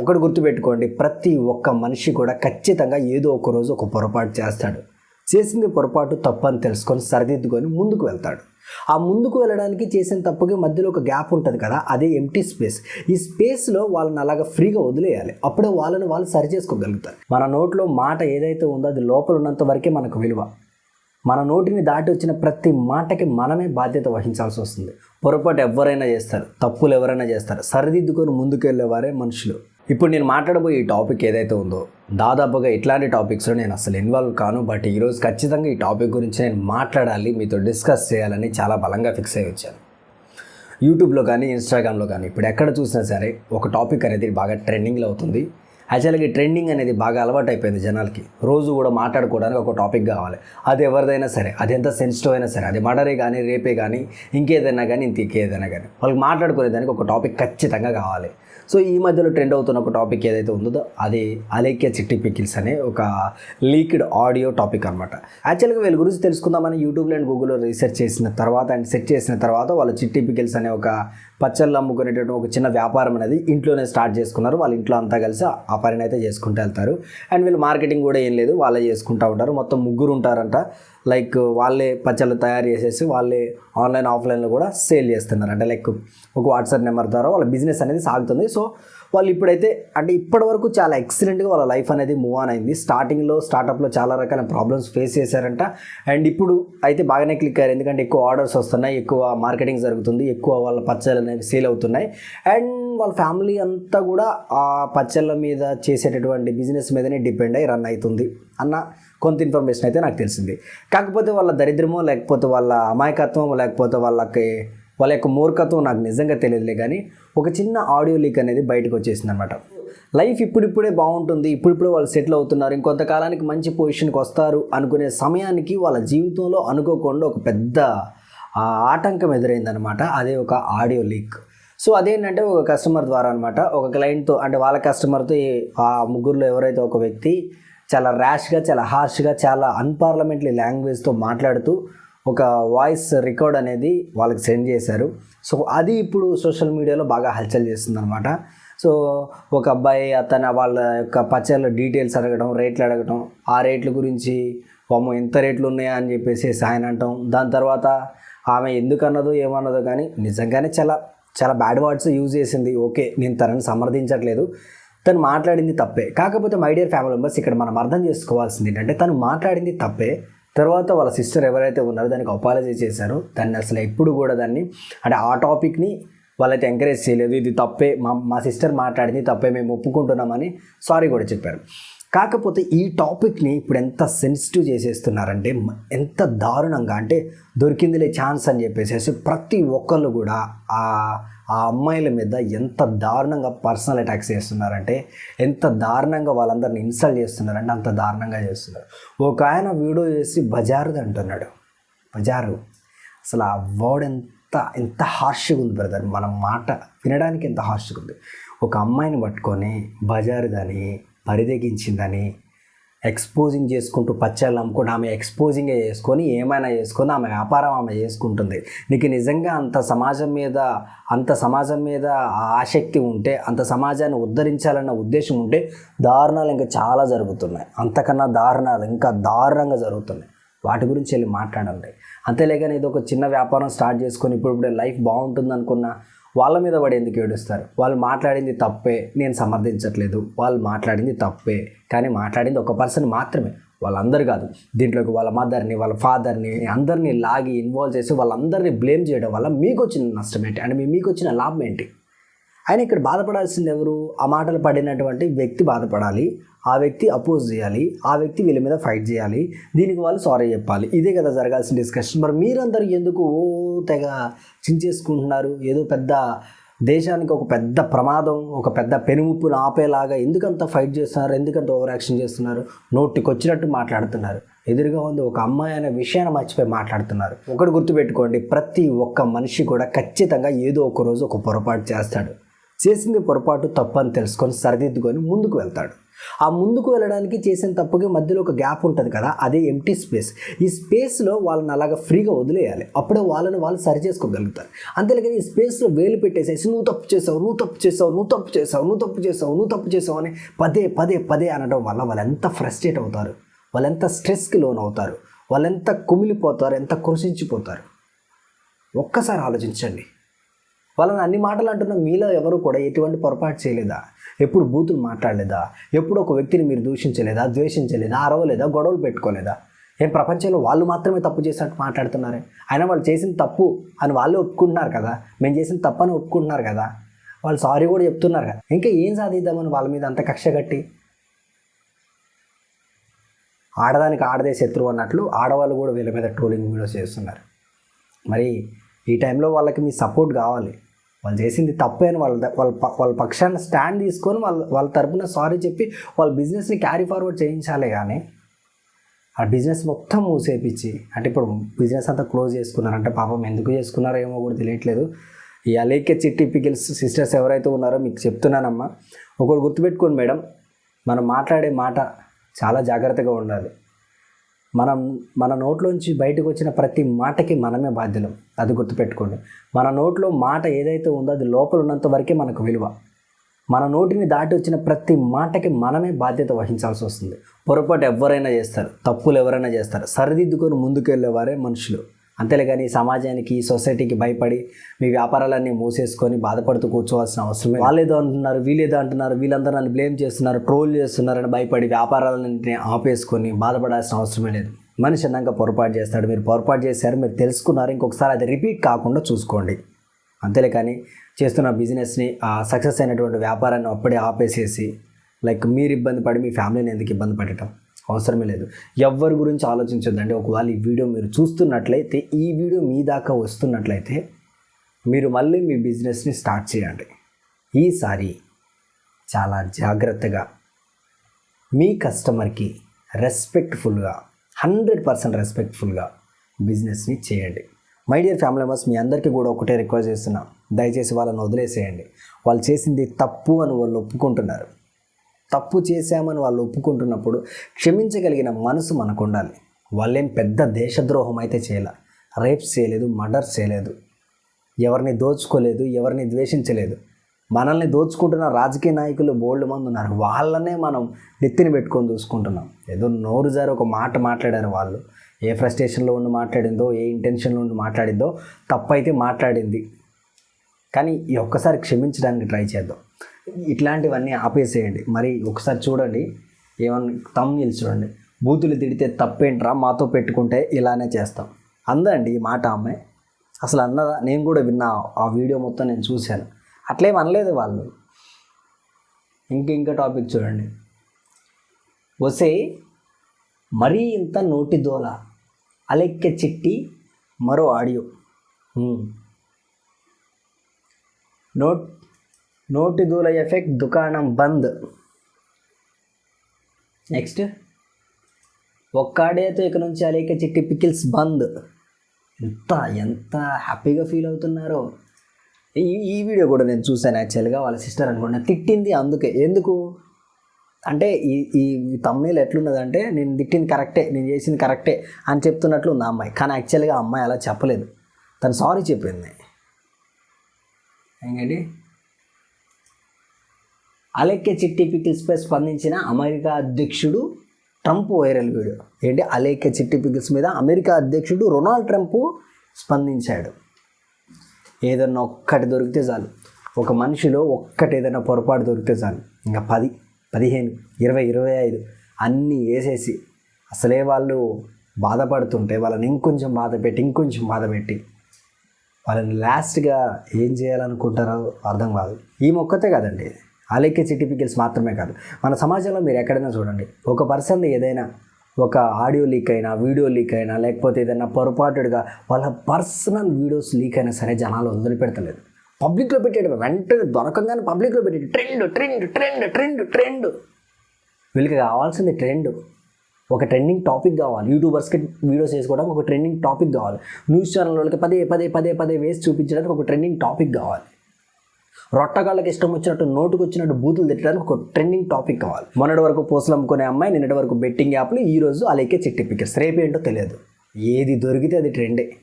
ఒకటి గుర్తుపెట్టుకోండి ప్రతి ఒక్క మనిషి కూడా ఖచ్చితంగా ఏదో ఒక రోజు ఒక పొరపాటు చేస్తాడు. చేసింది పొరపాటు తప్పు అని తెలుసుకొని సరిదిద్దుకొని ముందుకు వెళ్తాడు. ఆ ముందుకు వెళ్ళడానికి చేసిన తప్పుకి మధ్యలో ఒక గ్యాప్ ఉంటుంది కదా అదే ఎంటీ స్పేస్ ఈ స్పేస్లో వాళ్ళని అలాగ ఫ్రీగా వదిలేయాలి. అప్పుడే వాళ్ళని వాళ్ళు సరి చేసుకోగలుగుతారు. మన నోట్లో మాట ఏదైతే ఉందో అది లోపల ఉన్నంత వరకే మనకు విలువ. మన నోటిని దాటి వచ్చిన ప్రతి మాటకి మనమే బాధ్యత వహించాల్సి వస్తుంది. పొరపాటు ఎవరైనా చేస్తారు తప్పులు ఎవరైనా చేస్తారు సరిదిద్దుకొని ముందుకెళ్ళేవారే మనుషులు. ఇప్పుడు నేను మాట్లాడబోయే ఈ టాపిక్ ఏదైతే ఉందో దాదాపుగా ఇట్లాంటి టాపిక్స్లో నేను అసలు ఇన్వాల్వ్ కాను బట్ ఈరోజు ఖచ్చితంగా ఈ టాపిక్ గురించి నేను మాట్లాడాలి మీతో డిస్కస్ చేయాలని చాలా బలంగా ఫిక్స్ అయ్యి వచ్చాను. యూట్యూబ్లో కానీ ఇన్స్టాగ్రామ్లో కానీ ఇప్పుడు ఎక్కడ చూసినా సరే ఒక టాపిక్ అనేది బాగా ట్రెండింగ్లో అవుతుంది. యాక్చువల్గా ఈ ట్రెండింగ్ అనేది బాగా అలవాటు అయిపోయింది జనాలకి. రోజు కూడా మాట్లాడుకోవడానికి ఒక టాపిక్ కావాలి. అది ఎవరిదైనా సరే అది ఎంత సెన్సిటివ్ అయినా సరే అది మర్డరే కానీ రేపే కానీ ఇంకేదైనా కానీ ఇంత ఇంకేదైనా కానీ వాళ్ళకి మాట్లాడుకునే దానికి ఒక టాపిక్ ఖచ్చితంగా కావాలి. సో ఈ మధ్యలో ట్రెండ్ అవుతున్న ఒక టాపిక్ ఏదైతే ఉందో అది అలేఖ్య చిట్టి పికిల్స్ అనే ఒక లీక్డ్ ఆడియో టాపిక్ అనమాట యాక్చువల్గా వీళ్ళ గురించి తెలుసుకుందామని యూట్యూబ్లో అండ్ గూగుల్లో రీసెర్చ్ చేసిన తర్వాత అండ్ సెర్చ్ చేసిన తర్వాత వాళ్ళు చిట్టి పికిల్స్ అనే ఒక పచ్చళ్ళు అమ్ముకునేటటువంటి ఒక చిన్న వ్యాపారం అనేది ఇంట్లోనే స్టార్ట్ చేసుకున్నారు. వాళ్ళ ఇంట్లో అంతా కలిసి ఆ పనిని అయితే చేసుకుంటూ వెళ్తారు. అండ్ వీళ్ళు మార్కెటింగ్ కూడా ఏం లేదు వాళ్ళే చేసుకుంటూ ఉంటారు. మొత్తం ముగ్గురు ఉంటారంట. లైక్ వాళ్ళే పచ్చళ్ళు తయారు చేసేసి వాళ్ళే ఆన్లైన్ ఆఫ్లైన్లో కూడా సేల్ చేస్తున్నారు. అంటే లైక్ ఒక వాట్సాప్ నెంబర్ ద్వారా వాళ్ళ బిజినెస్ అనేది సాగుతుంది. సో వాళ్ళు ఇప్పుడైతే అంటే ఇప్పటి వరకు చాలా ఎక్సలెంట్గా వాళ్ళ లైఫ్ అనేది మూవ్ ఆన్ అయింది. స్టార్టింగ్లో స్టార్టప్లో చాలా రకాల ప్రాబ్లమ్స్ ఫేస్ చేశారంట. అండ్ ఇప్పుడు అయితే బాగానే క్లిక్ అయ్యారు. ఎందుకంటే ఎక్కువ ఆర్డర్స్ వస్తున్నాయి ఎక్కువ మార్కెటింగ్ జరుగుతుంది ఎక్కువ వాళ్ళ పచ్చళ్ళు అనేవి సేల్ అవుతున్నాయి. అండ్ వాళ్ళ ఫ్యామిలీ అంతా కూడా ఆ పచ్చళ్ళ మీద చేసేటటువంటి బిజినెస్ మీదనే డిపెండ్ అయ్యి రన్ అవుతుంది అన్న కొంత ఇన్ఫర్మేషన్ అయితే నాకు తెలిసింది. కాకపోతే వాళ్ళ దరిద్రమో లేకపోతే వాళ్ళ అమాయకత్వం లేకపోతే వాళ్ళకి వాళ్ళ యొక్క మూర్ఖత్వం నాకు నిజంగా తెలియదులే కానీ ఒక చిన్న ఆడియో లీక్ అనేది బయటకు వచ్చేసింది అనమాట లైఫ్ ఇప్పుడిప్పుడే బాగుంటుంది ఇప్పుడిప్పుడే వాళ్ళు సెటిల్ అవుతున్నారు ఇంకొంతకాలానికి మంచి పొజిషన్కి వస్తారు అనుకునే సమయానికి వాళ్ళ జీవితంలో అనుకోకుండా ఒక పెద్ద ఆటంకం ఎదురైందనమాట అదే ఒక ఆడియో లీక్. సో అదేంటంటే ఒక కస్టమర్ ద్వారా అనమాట ఒక క్లయింట్తో అంటే వాళ్ళ కస్టమర్తో ఆ ముగ్గురులో ఎవరైతే ఒక వ్యక్తి చాలా ర్యాష్గా చాలా హార్ష్గా చాలా అన్పార్లమెంటరీ లాంగ్వేజ్తో మాట్లాడుతూ ఒక వాయిస్ రికార్డ్ అనేది వాళ్ళకి సెండ్ చేశారు. సో అది ఇప్పుడు సోషల్ మీడియాలో బాగా హల్చల్ చేస్తుంది అనమాట సో ఒక అబ్బాయి అతను వాళ్ళ యొక్క పచ్చళ్ళ డీటెయిల్స్ అడగడం రేట్లు అడగడం ఆ రేట్ల గురించి వామ్మో ఎంత రేట్లు ఉన్నాయా? అని చెప్పేసి ఆయన అంటాం. దాని తర్వాత ఆమె ఎందుకు అన్నదో ఏమన్నదో కానీ నిజంగానే చాలా చాలా బ్యాడ్ వర్డ్స్ యూజ్ చేసింది. ఓకే నేను తనని సమర్థించట్లేదు. తను మాట్లాడింది తప్పే. కాకపోతే మై డియర్ ఫ్యామిలీ మెంబర్స్ ఇక్కడ మనం అర్థం చేసుకోవాల్సింది ఏంటంటే తను మాట్లాడింది తప్పే. తర్వాత వాళ్ళ సిస్టర్ ఎవరైతే ఉన్నారో దానికి అపాలజీ చేశారో. దాన్ని అసలు ఎప్పుడు కూడా దాన్ని అంటే ఆ టాపిక్ని వాళ్ళైతే ఎంకరేజ్ చేయలేదు. ఇది తప్పే మా మా సిస్టర్ మాట్లాడింది తప్పే మేము ఒప్పుకుంటున్నామని సారీ కూడా చెప్పారు. కాకపోతే ఈ టాపిక్ని ఇప్పుడు ఎంత సెన్సిటివ్ చేసేస్తున్నారంటే ఎంత దారుణంగా అంటే దొరికిందిలే ఛాన్స్ అని చెప్పేసి ప్రతి ఒక్కళ్ళు కూడా ఆ అమ్మాయిల మీద ఎంత దారుణంగా పర్సనల్ అటాక్స్ చేస్తున్నారంటే ఎంత దారుణంగా వాళ్ళందరిని ఇన్సల్ట్ చేస్తున్నారంటే అంత దారుణంగా చేస్తున్నారు. ఒక ఆయన వీడియో చేసి బజారుది అంటున్నాడు. బజారు అసలు ఆ వర్డ్ ఎంత ఎంత హార్ష్గా ఉంది బ్రదర్ మన మాట వినడానికి ఎంత హార్ష్గా ఉంది. ఒక అమ్మాయిని పట్టుకొని బజారుదని పరిదెగించిందని ఎక్స్పోజింగ్ చేసుకుంటూ పచ్చళ్ళు అమ్ముకుంటూ ఆమె ఎక్స్పోజింగే చేసుకొని ఏమైనా చేసుకొని ఆమె వ్యాపారం ఆమె చేసుకుంటుంది. నీకు నిజంగా అంత సమాజం మీద అంత సమాజం మీద ఆ ఆసక్తి ఉంటే అంత సమాజాన్ని ఉద్ధరించాలన్న ఉద్దేశం ఉంటే దారుణాలు ఇంకా చాలా జరుగుతున్నాయి. అంతకన్నా దారుణాలు ఇంకా దారుణంగా జరుగుతున్నాయి. వాటి గురించి వెళ్ళి మాట్లాడండి. అంతేలేగాని ఇది ఒక చిన్న వ్యాపారం స్టార్ట్ చేసుకొని ఇప్పుడు ఇప్పుడే లైఫ్ బాగుంటుంది అనుకున్నా వాళ్ళ మీద పడి ఎందుకు ఏడుస్తారు? వాళ్ళు మాట్లాడింది తప్పే నేను సమర్థించట్లేదు. వాళ్ళు మాట్లాడింది తప్పే కానీ మాట్లాడింది ఒక పర్సన్ మాత్రమే. వాళ్ళందరూ కాదు. దీంట్లోకి వాళ్ళ మదర్ని వాళ్ళ ఫాదర్ని అందరినీ లాగి ఇన్వాల్వ్ చేసి వాళ్ళందరినీ బ్లేమ్ చేయడం వల్ల మీకు వచ్చిన నష్టం ఏంటి? అంటే మీ- మీకు వచ్చిన లాభం ఏంటి? ఆయన ఇక్కడ బాధపడాల్సింది ఎవరు? ఆ మాటలు పడినటువంటి వ్యక్తి బాధపడాలి. ఆ వ్యక్తి అపోజ్ చేయాలి. ఆ వ్యక్తి వీళ్ళ మీద ఫైట్ చేయాలి. దీనికి వాళ్ళు సారీ చెప్పాలి. ఇదే కదా జరగాల్సిన డిస్కషన్. మరి మీరందరూ ఎందుకు ఓ తెగ చించేసుకుంటున్నారు? ఏదో పెద్ద దేశానికి ఒక పెద్ద ప్రమాదం ఒక పెద్ద పెనుముప్పును ఆపేలాగా ఎందుకంత ఫైట్ చేస్తున్నారు? ఎందుకంత ఓవర్ యాక్షన్ చేస్తున్నారు? నోటికొచ్చినట్టు మాట్లాడుతున్నారు. ఎదురుగా ఉంది ఒక అమ్మాయి అనే విషయాన్ని మర్చిపోయి మాట్లాడుతున్నారు. ఒకటి గుర్తుపెట్టుకోండి ప్రతి ఒక్క మనిషి కూడా ఖచ్చితంగా ఏదో ఒక రోజు ఒక పొరపాటు చేస్తాడు. చేసింది పొరపాటు తప్పు అని తెలుసుకొని సరిదిద్దుకొని ముందుకు వెళ్తాడు. ఆ ముందుకు వెళ్ళడానికి చేసిన తప్పుకి మధ్యలో ఒక గ్యాప్ ఉంటుంది కదా అదే ఎంటీ స్పేస్ ఈ స్పేస్లో వాళ్ళని అలాగ ఫ్రీగా వదిలేయాలి. అప్పుడే వాళ్ళని వాళ్ళు సరి చేసుకోగలుగుతారు. అంతేలేకని ఈ స్పేస్లో వేలు పెట్టేసేసి నువ్వు తప్పు చేసావు నువ్వు తప్పు చేసావు నువ్వు తప్పు చేసావు నువ్వు తప్పు చేసావు నువ్వు తప్పు చేసావు అని పదే పదే పదే అనడం వల్ల వాళ్ళు ఎంత ఫ్రస్ట్రేట్ అవుతారు? వాళ్ళు ఎంత స్ట్రెస్కి లోన్ అవుతారు వాళ్ళు ఎంత కుమిలిపోతారు? ఎంత కృషించిపోతారు? ఒక్కసారి ఆలోచించండి. వాళ్ళని అన్ని మాటలు అంటున్న మీలో ఎవరు కూడా ఎటువంటి పొరపాటు చేయలేదా? ఎప్పుడు బూతులు మాట్లాడలేదా? ఎప్పుడు ఒక వ్యక్తిని మీరు దూషించలేదా? ద్వేషించలేదా? అరవలేదా? గొడవలు పెట్టుకోలేదా? ఏం ప్రపంచంలో వాళ్ళు మాత్రమే తప్పు చేసినట్టు మాట్లాడుతున్నారే? అయినా వాళ్ళు చేసిన తప్పు అని వాళ్ళే ఒప్పుకుంటున్నారు కదా? మేము చేసిన తప్పు అని ఒప్పుకుంటున్నారు కదా? వాళ్ళు సారీ కూడా చెప్తున్నారు కదా? ఇంకా ఏం సాధిద్దామని వాళ్ళ మీద అంత కక్ష కట్టి? ఆడదానికి ఆడదే శత్రువు అన్నట్లు ఆడవాళ్ళు కూడా వీళ్ళ మీద ట్రోలింగ్ వీడియోస్ చేస్తున్నారు. మరి ఈ టైంలో వాళ్ళకి మీ సపోర్ట్ కావాలి. వాళ్ళు చేసింది తప్పే అని వాళ్ళ వాళ్ళ ప- వాళ్ళ పక్షాన్ని స్టాండ్ తీసుకొని వాళ్ళ వాళ్ళ తరపున సారీ చెప్పి వాళ్ళ బిజినెస్ని క్యారీ ఫార్వర్డ్ చేయించాలి కానీ ఆ బిజినెస్ మొత్తం మూసేపించి అంటే ఇప్పుడు బిజినెస్ అంతా క్లోజ్ చేసుకున్నారు అంటే పాపం ఎందుకు చేసుకున్నారో ఏమో కూడా తెలియట్లేదు. ఈ అలేకే చిట్టి పికిల్స్ సిస్టర్స్ ఎవరైతే ఉన్నారో మీకు చెప్తున్నానమ్మా. ఒకటి గుర్తుపెట్టుకోండి మేడం మనం మాట్లాడే మాట చాలా జాగ్రత్తగా ఉండాలి. మనం మన నోట్లోంచి బయటకు వచ్చిన ప్రతి మాటకి మనమే బాధ్యులం. అది గుర్తుపెట్టుకోండి. మన నోట్లో మాట ఏదైతే ఉందో అది లోపల ఉన్నంత వరకే మనకు విలువ. మన నోటిని దాటి వచ్చిన ప్రతి మాటకి మనమే బాధ్యత వహించాల్సి వస్తుంది. పొరపాటు ఎవరైనా చేస్తారు తప్పులు ఎవరైనా చేస్తారు సరిదిద్దుకొని ముందుకెళ్ళేవారే మనుషులు. అంతేలే కానీ సమాజానికి సొసైటీకి భయపడి మీ వ్యాపారాలన్నీ మూసేసుకొని బాధపడుతూ కూర్చోవాల్సిన అవసరం వాళ్ళేదో అంటున్నారు వీళ్ళేదో అంటున్నారు వీళ్ళందరూ నన్ను బ్లేమ్ చేస్తున్నారు ట్రోల్ చేస్తున్నారని భయపడి వ్యాపారాలన్నింటినీ ఆపేసుకొని బాధపడాల్సిన అవసరమే లేదు. మనిషి అన్నాక పొరపాటు చేస్తాడు. మీరు పొరపాటు చేశారు మీరు తెలుసుకున్నారు ఇంకొకసారి అది రిపీట్ కాకుండా చూసుకోండి. అంతేలే కానీ చేస్తున్న బిజినెస్ని సక్సెస్ అయినటువంటి వ్యాపారాన్ని అప్పుడే ఆపేసేసి లైక్ మీరు ఇబ్బంది పడి మీ ఫ్యామిలీని ఎందుకు ఇబ్బంది పడటం అవసరమే లేదు. ఎవరి గురించి ఆలోచించొద్దండి. ఒకవేళ ఈ వీడియో మీరు చూస్తున్నట్లయితే ఈ వీడియో మీ దాకా వస్తున్నట్లయితే మీరు మళ్ళీ మీ బిజినెస్ని స్టార్ట్ చేయండి. ఈసారి చాలా జాగ్రత్తగా మీ కస్టమర్కి రెస్పెక్ట్ఫుల్గా హండ్రెడ్ పర్సెంట్ రెస్పెక్ట్ఫుల్గా బిజినెస్ని చేయండి. మై డియర్ ఫ్యామిలీ మెంబర్స్ మీ అందరికీ కూడా ఒకటే రిక్వెస్ట్ చేస్తున్నాం. దయచేసి వాళ్ళని వదిలేసేయండి. వాళ్ళు చేసింది తప్పు అని వాళ్ళు ఒప్పుకుంటున్నారు. తప్పు చేశామని వాళ్ళు ఒప్పుకుంటున్నప్పుడు క్షమించగలిగిన మనసు మనకు ఉండాలి వాళ్ళేం పెద్ద దేశద్రోహం అయితే చేయలే. రేప్స్ చేయలేదు మర్డర్స్ చేయలేదు. ఎవరిని దోచుకోలేదు ఎవరిని ద్వేషించలేదు. మనల్ని దోచుకుంటున్న రాజకీయ నాయకులు బోల్డ్ మంది ఉన్నారు. వాళ్ళనే మనం నెత్తిని పెట్టుకొని చూసుకుంటున్నాం. ఏదో నోరు జారి ఒక మాట మాట్లాడారు వాళ్ళు. ఏ ఫ్రస్ట్రేషన్లో ఉండి మాట్లాడిందో ఏ ఇంటెన్షన్లో ఉండి మాట్లాడిందో తప్పైతే మాట్లాడింది. కానీ ఈ ఒక్కసారి క్షమించడానికి ట్రై చేద్దాం. ఇట్లాంటివన్నీ ఆపేసేయండి. మరి ఒకసారి చూడండి. ఏమన్నా తమ్ముళ్ళు చూడండి. బూతులు తిడితే తప్పేంట్రా? మాతో పెట్టుకుంటే ఇలానే చేస్తాం. అందండి ఈ మాట అమ్మాయి అసలు అన్నదా నేను కూడా విన్నా ఆ వీడియో మొత్తం నేను చూశాను. అట్లేం అనలేదు వాళ్ళు. ఇంక ఇంకా టాపిక్ చూడండి. వసే మరీ ఇంత నోటి దోల అలెక్క చిట్టి మరో ఆడియో. నోట్ నోటి దూల ఎఫెక్ట్ దుకాణం బంద్. నెక్స్ట్ ఒక్కాడేతో ఇక నుంచి అలేక చిట్టి పికిల్స్ బంద్. ఎంత ఎంత హ్యాపీగా ఫీల్ అవుతున్నారో. ఈ ఈ వీడియో కూడా నేను చూశాను యాక్చువల్గా వాళ్ళ సిస్టర్ అనుకున్నా తిట్టింది అందుకే. ఎందుకు? అంటే ఈ ఈ తమ్ముళ్ళు ఎట్లున్నదంటే నేను తిట్టింది కరెక్టే నేను చేసింది కరెక్టే అని చెప్తున్నట్లు ఉంది అమ్మాయి. కానీ యాక్చువల్గా అమ్మాయి అలా చెప్పలేదు. తను సారీ చెప్పింది. ఏంటండి అలేఖ్య చిట్టి పికిల్స్పై స్పందించిన అమెరికా అధ్యక్షుడు ట్రంప్ వైరల్ వీడియో. ఏంటి? అలేఖ్య చిట్టి పికిల్స్ మీద అమెరికా అధ్యక్షుడు రొనాల్డ్ ట్రంప్ స్పందించాడు. ఏదన్నా ఒక్కటి దొరికితే చాలు. ఒక మనిషిలో ఒక్కటి ఏదైనా పొరపాటు దొరికితే చాలు. ఇంకా పది పదిహేను ఇరవై ఇరవై ఐదు అన్నీ వేసేసి అసలే వాళ్ళు బాధపడుతుంటే వాళ్ళని ఇంకొంచెం బాధ పెట్టి ఇంకొంచెం బాధ పెట్టి వాళ్ళని లాస్ట్గా ఏం చేయాలనుకుంటారో అర్థం కాదు. ఈ మొక్కతే కదండి ఇది. అలెక్కే చిటిపికల్స్ మాత్రమే కాదు. మన సమాజంలో మీరు ఎక్కడైనా చూడండి. ఒక పర్సన్ ఏదైనా ఒక ఆడియో లీక్ అయినా వీడియో లీక్ అయినా లేకపోతే ఏదైనా పొరపాటుగా వాళ్ళ పర్సనల్ వీడియోస్ లీక్ అయినా సరే జనాలు వదిలిపెడతలేదు. పబ్లిక్లో పెట్టేయడం వెంటనే దొరకంగానే పబ్లిక్లో పెట్టేది trend trend trend trend trend వీళ్ళకి కావాల్సింది ట్రెండ్ ఒక ట్రెండింగ్ టాపిక్ కావాలి. యూట్యూబర్స్కి వీడియోస్ వేసుకోవడం ఒక ట్రెండింగ్ టాపిక్ కావాలి. న్యూస్ ఛానల్ వాళ్ళకి పదే పదే పదే పదే వేసి చూపించడానికి ఒక ట్రెండింగ్ టాపిక్ కావాలి. రొట్టగాళ్ళకి ఇష్టం వచ్చినట్టు నోటుకు వచ్చినట్టు బూతులు తిట్టడానికి ఒక ట్రెండింగ్ టాపిక్ కావాలి. మొన్నటి వరకు పూసలు అమ్ముకునే అమ్మాయి నిన్నటి వరకు బెట్టింగ్ యాప్లు ఈ రోజు అలాగే చిట్టి పిక్కర్స్ రేపు ఏంటో తెలియదు. ఏది దొరికితే అది ట్రెండే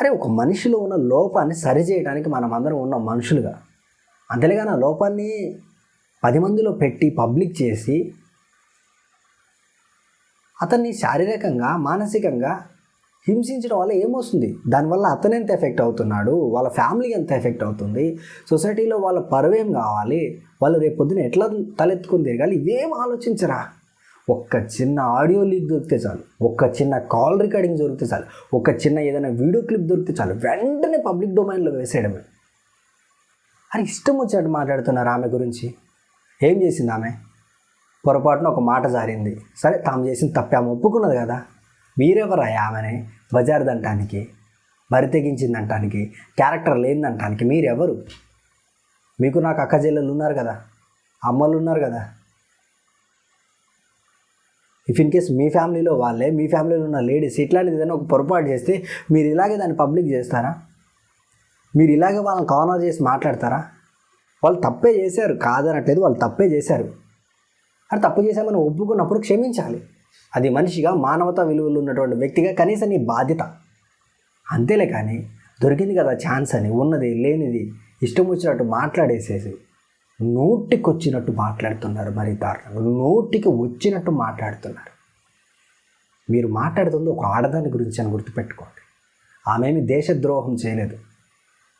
అరే ఒక మనిషిలో ఉన్న లోపాన్ని సరిచేయడానికి మనం అందరం ఉన్న మనుషులుగా. అంతేగాని ఆ లోపాన్ని పది మందిలో పెట్టి పబ్లిక్ చేసి అతన్ని శారీరకంగా మానసికంగా హింసించడం వల్ల ఏమొస్తుంది? దానివల్ల అతను ఎంత ఎఫెక్ట్ అవుతున్నాడు? వాళ్ళ ఫ్యామిలీ ఎంత ఎఫెక్ట్ అవుతుంది? సొసైటీలో వాళ్ళ పరువేం కావాలి? వాళ్ళు రేపు పొద్దున ఎట్లా తలెత్తుకుని తిరగాలి? ఇవేం ఆలోచించరా? ఒక్క చిన్న ఆడియో లీక్ దొరికితే చాలు. ఒక్క చిన్న కాల్ రికార్డింగ్ దొరికితే చాలు. ఒక చిన్న ఏదైనా వీడియో క్లిప్ దొరికితే చాలు. వెంటనే పబ్లిక్ డొమైన్లో వేసేయడమే. అని ఇష్టం వచ్చినట్టు మాట్లాడుతున్నారు ఆమె గురించి. ఏం చేసింది ఆమె? పొరపాటున ఒక మాట జారింది. సరే తాము చేసిన తప్పే. ఆమె ఒప్పుకున్నది కదా. మీరెవరా ఆమెని? బజార్ దంటానికి బరి తెగించిందంటానికి క్యారెక్టర్ లేనిదంటానికి మీరెవరు? మీకు నాకు అక్క చెల్లెలు ఉన్నారు కదా అమ్మలు ఉన్నారు కదా. ఇఫ్ ఇన్ కేస్ మీ ఫ్యామిలీలో వాళ్ళే మీ ఫ్యామిలీలో ఉన్న లేడీస్ ఇట్లాంటిది ఏదైనా ఒక పొరపాటు చేస్తే మీరు ఇలాగే దాన్ని పబ్లిక్ చేస్తారా? మీరు ఇలాగే వాళ్ళని కార్నర్ చేసి మాట్లాడతారా? వాళ్ళు తప్పే చేశారు కాదనట్లేదు వాళ్ళు తప్పే చేశారు. అది తప్పు చేశామని ఒప్పుకున్నప్పుడు క్షమించాలి. అది మనిషిగా మానవతా విలువలు ఉన్నటువంటి వ్యక్తిగా కనీసం నీ బాధ్యత. అంతేలే కానీ దొరికింది కదా ఛాన్స్ అని ఉన్నది లేనిది ఇష్టం వచ్చినట్టు మాట్లాడేసేసి నోటికి వచ్చినట్టు మాట్లాడుతున్నారు మరి దారుణంగా. నోటికి వచ్చినట్టు మాట్లాడుతున్నారు. మీరు మాట్లాడుతుంది ఒక ఆడదాని గురించి అని గుర్తుపెట్టుకోండి. ఆమెమి దేశద్రోహం చేయలేదు.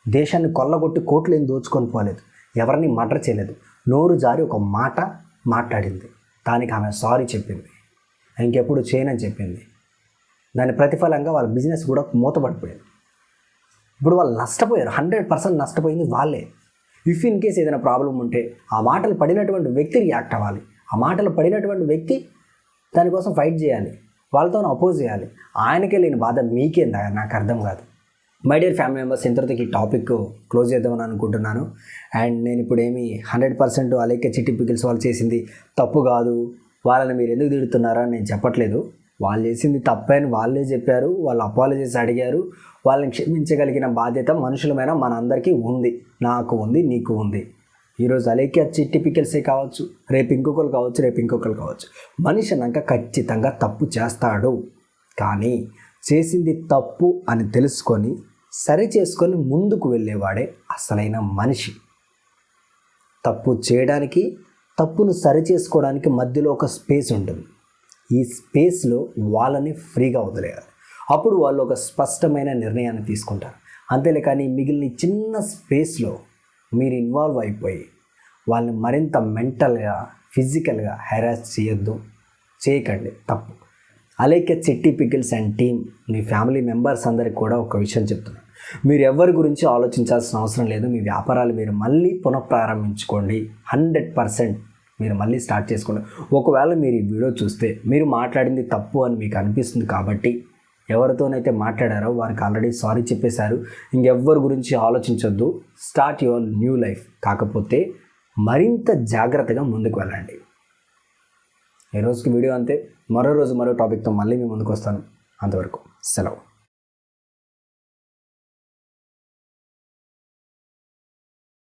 దేశాన్ని కొల్లగొట్టి కోట్లేని దోచుకొని పోలేదు. ఎవరిని మర్డర్ చేయలేదు. నోరు జారి ఒక మాట మాట్లాడింది. దానికి ఆమె సారీ చెప్పింది. ఇంకెప్పుడు చేయనని చెప్పింది. దాని ప్రతిఫలంగా వాళ్ళ బిజినెస్ కూడా మూతపడిపోయింది. ఇప్పుడు వాళ్ళు నష్టపోయారు. హండ్రెడ్ పర్సెంట్ నష్టపోయింది వాళ్ళే. ఇఫ్ ఇన్ కేస్ ఏదైనా ప్రాబ్లం ఉంటే ఆ మాటలు పడినటువంటి వ్యక్తి రియాక్ట్ అవ్వాలి. ఆ మాటలు పడినటువంటి వ్యక్తి దానికోసం ఫైట్ చేయాలి. వాళ్ళతో అపోజ్ చేయాలి. ఆయనకే లేని బాధ మీకేందా నాకు అర్థం కాదు. మై డియర్ ఫ్యామిలీ మెంబర్స్ ఇంతటికి ఈ టాపిక్ క్లోజ్ చేద్దామని అనుకుంటున్నాను. అండ్ నేను ఇప్పుడు ఏమి హండ్రెడ్ పర్సెంట్ అలాగే చిట్టి పికిల్స్ వాళ్ళు చేసింది తప్పు కాదు. వాళ్ళని మీరు ఎందుకు తిడుతున్నారా అని నేను చెప్పట్లేదు. వాళ్ళు చేసింది తప్పని అని వాళ్ళే చెప్పారు. వాళ్ళు అపాలజీస్ అడిగారు. వాళ్ళని క్షమించగలిగిన బాధ్యత మనుషులమైన మనందరికీ ఉంది. నాకు ఉంది నీకు ఉంది. ఈరోజు అలేఖ్య చిట్టి పికిల్సే కావచ్చు రేపు ఇంకొకరు కావచ్చు రేపు ఇంకొకరు కావచ్చు. మనిషి అన్నాక ఖచ్చితంగా తప్పు చేస్తాడు. కానీ చేసింది తప్పు అని తెలుసుకొని సరి చేసుకొని ముందుకు వెళ్ళేవాడే అసలైన మనిషి. తప్పు చేయడానికి తప్పును సరి చేసుకోవడానికి మధ్యలో ఒక స్పేస్ ఉంటుంది. ఈ స్పేస్లో వాళ్ళని ఫ్రీగా వదిలేయాలి. అప్పుడు వాళ్ళు ఒక స్పష్టమైన నిర్ణయాన్ని తీసుకుంటారు. అంతేలే కానీ మిగిలిన చిన్న స్పేస్లో మీరు ఇన్వాల్వ్ అయిపోయి వాళ్ళని మరింత మెంటల్గా ఫిజికల్గా హెరాస్ చేయొద్దు. చేయకండి. తప్పు. అలాగే చెట్టి పికిల్స్ అండ్ టీమ్ మీ ఫ్యామిలీ మెంబర్స్ అందరికి కూడా ఒక విషయం చెప్తున్నాను మీరు ఎవరి గురించి ఆలోచించాల్సిన అవసరం లేదు. మీ వ్యాపారాలు మీరు మళ్ళీ పునఃప్రారంభించుకోండి. హండ్రెడ్ పర్సెంట్ మీరు మళ్ళీ స్టార్ట్ చేసుకోండి. ఒకవేళ మీరు ఈ వీడియో చూస్తే మీరు మాట్లాడింది తప్పు అని మీకు అనిపిస్తుంది కాబట్టి ఎవరితోనైతే మాట్లాడారో వారికి ఆల్రెడీ సారీ చెప్పేశారు. ఇంకెవ్వరి గురించి ఆలోచించొద్దు. Start your new life. కాకపోతే మరింత జాగ్రత్తగా ముందుకు వెళ్ళండి. ఈ రోజుకి వీడియో అంతే. మరో రోజు మరో టాపిక్తో మళ్ళీ మీ ముందుకు వస్తాను. అంతవరకు సెలవు.